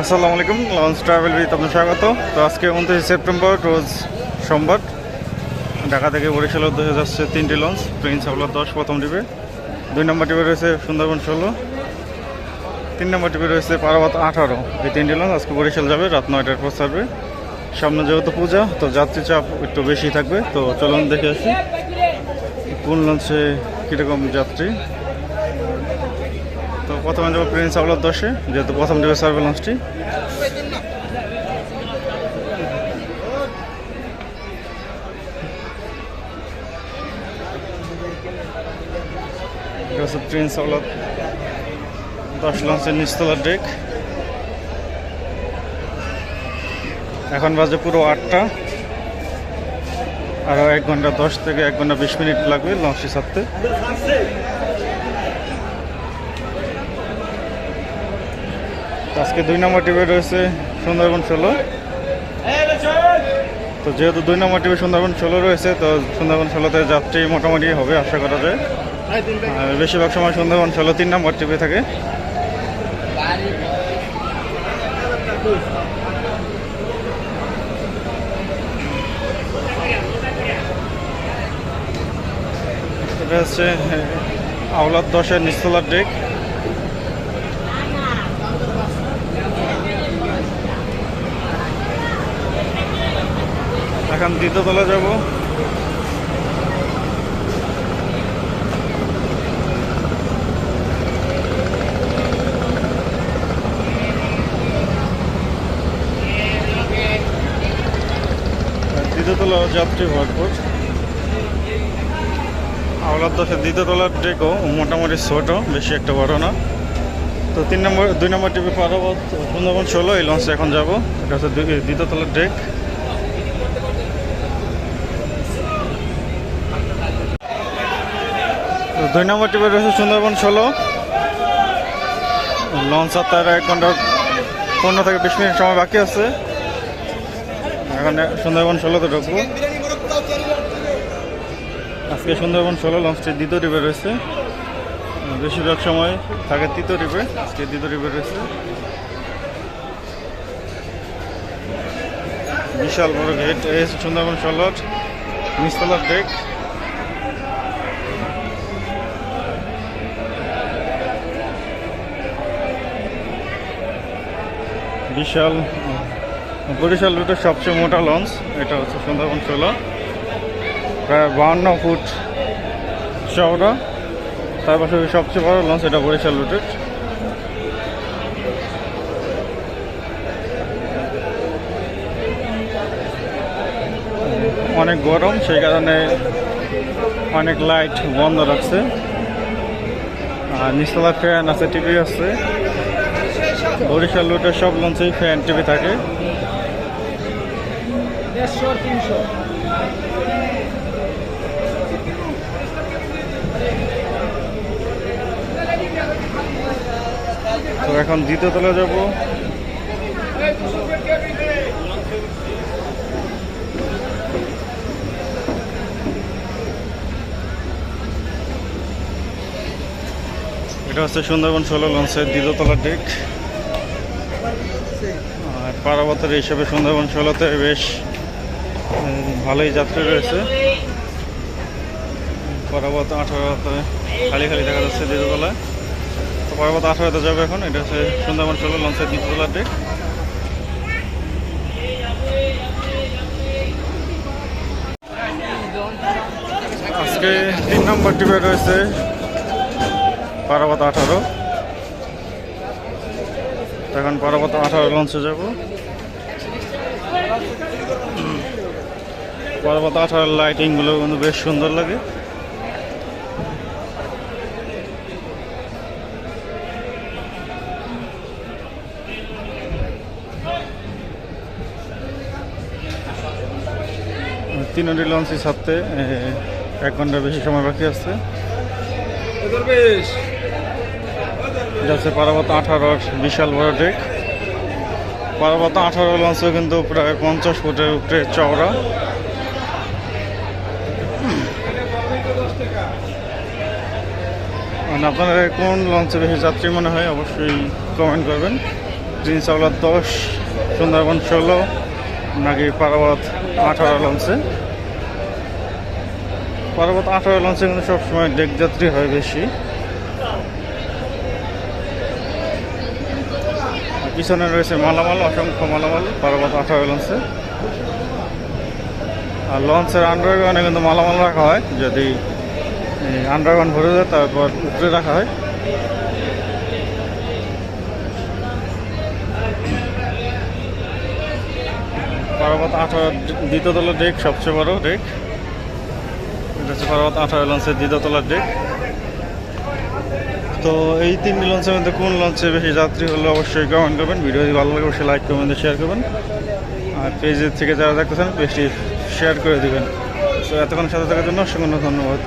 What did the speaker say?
আসসালামু আলাইকুম launch travel with আপনার স্বাগত। তো আজকে উনত্রিশ সেপ্টেম্বর, রোজ সোমবার। ঢাকা থেকে বরিশাল উদ্দেশ্যে যাচ্ছে তিনটি লঞ্চ প্রিন্স হাওলার দশ, প্রথম টিপে দুই নম্বর টিপে রয়েছে সুন্দরবন ষোলো। তিন নম্বর টিপে রয়েছে পারাবাত আঠারো। এই তিনটি লঞ্চ আজকে বরিশাল যাবে, রাত নয়টার পর ছাড়বে। সামনে যেহেতু পূজা, তো যাত্রী চাপ একটু বেশি থাকবে। তো চলুন দেখে আসি, কোন লঞ্চে কীরকম যাত্রী। তো প্রথমে যাব প্রিন্স হাওলার দশে যেহেতু প্রথম টিপে ছাড়বে লঞ্চটি প্রিন্স আওলাদ দশ লঞ্চের নিচতলার ডেক এখন বাজে পুরো আটটা। আরও এক ঘণ্টা দশ থেকে এক ঘণ্টা বিশ মিনিট লাগবে লঞ্চটি ছাড়তে আজকে দুই নম্বর টিভি রয়েছে সুন্দরবন ষোলো। তো যেহেতু দুই নম্বর টিভি সুন্দরবন ষোলো রয়েছে, তো সুন্দরবন ষোলোতে যাত্রী মোটামুটি হবে আশা করা যায়। বেশিরভাগ সময় সুন্দরবন ষোলো তিন নম্বর টিভি থাকে। এটা হচ্ছে, আওলাদ দশের নিস্তলার ডেক এখন দ্বিতীয়তলা যাব। দ্বিতীয়তলা যাত্রী ভরপুর আওলাদ দশের দ্বিতীয়তলার ডেকও মোটামুটি ছোট, বেশি একটা বড় না। তো তিন নম্বর, দুই নম্বর টিভি পারাবত সুন্দরবন ষোলো এই লঞ্চে এখন যাব। এটা হচ্ছে দ্বিতীয়তলার ডেক। দুই নম্বর টিপে রয়েছে সুন্দরবন ষোলো। লঞ্চ তার এক ঘণ্টা পনেরো থেকে বিশ মিনিট সময় বাকি আছে। এখন সুন্দরবন ষোলোতে ঢুকবো। আজকে সুন্দরবন ষোলো, লঞ্চটি দ্বিতীয় টিপে রয়েছে। বেশিরভাগ সময় থাকে তৃতীয় টিপে আজকে দ্বিতীয় টিপে রয়েছে। বিশাল বড় গেট হচ্ছে সুন্দরবন ষোলোর নিচতলার ডেক বিশাল, বরিশাল রুটের সবচেয়ে মোটা লঞ্চ, এটা হচ্ছে সুন্দরবন ষোলো। প্রায় বাহান্ন ফুট চওড়া। তার পাশে সবচেয়ে বড় লঞ্চ এটা বরিশাল রুটের। অনেক গরম, সেই কারণে অনেক লাইট বন্ধ রাখছে। আর নিচতলা ফ্যান আছে টিভি আছে। বরিশাল রুটের সব লঞ্চেই ফ্যান টিভি থাকে। তো এখন দ্বিতীয় তলা যাব। এটা হচ্ছে সুন্দরবন ষোলো লঞ্চের দ্বিতীয় তলার ডেক পারাবতের হিসেবে সুন্দরবন ষোলোতে বেশ ভালোই যাত্রী রয়েছে। পারাবত আঠারোতে খালি খালি দেখা যাচ্ছে দ্বিতীয় তলায় তো পরবর্তী আঠারোতে যাবে এখন, এটা হচ্ছে সুন্দরবন ষোলো, লঞ্চের দ্বিতীয়তলার ডেক আজকে তিন নম্বর টিপে রয়েছে পারাবত আঠারো। এখন পারাবত আঠারো লঞ্চে যাব। পারাবত আঠারোর লাইটিংগুলো কিন্তু বেশ সুন্দর লাগে। তিনটি লঞ্চই ছাড়তে এক ঘণ্টার বেশি সময় বাকি বেশ এটা হচ্ছে পারাবত আঠারোর বিশাল বড় ডেক পারাবত আঠারো লঞ্চও কিন্তু প্রায় পঞ্চাশ ফুটের উপরে চওড়া। মানে আপনাদের কোন লঞ্চে বেশি যাত্রী মনে হয় অবশ্যই কমেন্ট করবেন। প্রিন্স আওলাদ দশ, সুন্দরবন ষোলো, নাকি পারাবত আঠারো লঞ্চে পারাবত আঠারো লঞ্চে কিন্তু সবসময় ডেক যাত্রী হয় বেশি। পিছনে রয়েছে মালামাল, অসংখ্য মালামাল পারাবত আঠারো লঞ্চে আর লঞ্চের আন্ডারগ্রাউন্ডে কিন্তু মালামাল রাখা হয়, যদি আন্ডারগ্রাউন্ড ভরে যায়, তারপর উপরে রাখা হয়। পারাবত আঠারো দ্বিতীয় তলার ডেক সবচেয়ে বড় ডেক এটা হচ্ছে পারাবত আঠারো লঞ্চের দ্বিতীয়তলার ডেক তো এই তিনটি লঞ্চের মধ্যে কোন লঞ্চে বেশি যাত্রী হলে অবশ্যই কমেন্ট করবেন। ভিডিও যদি ভালো লাগে, অবশ্যই লাইক করবেন শেয়ার করবেন। আর পেজের থেকে যারা দেখতেছেন পেজটি শেয়ার করে দেবেন। তো এতক্ষণ সাথে থাকার জন্য অসংখ্য ধন্যবাদ।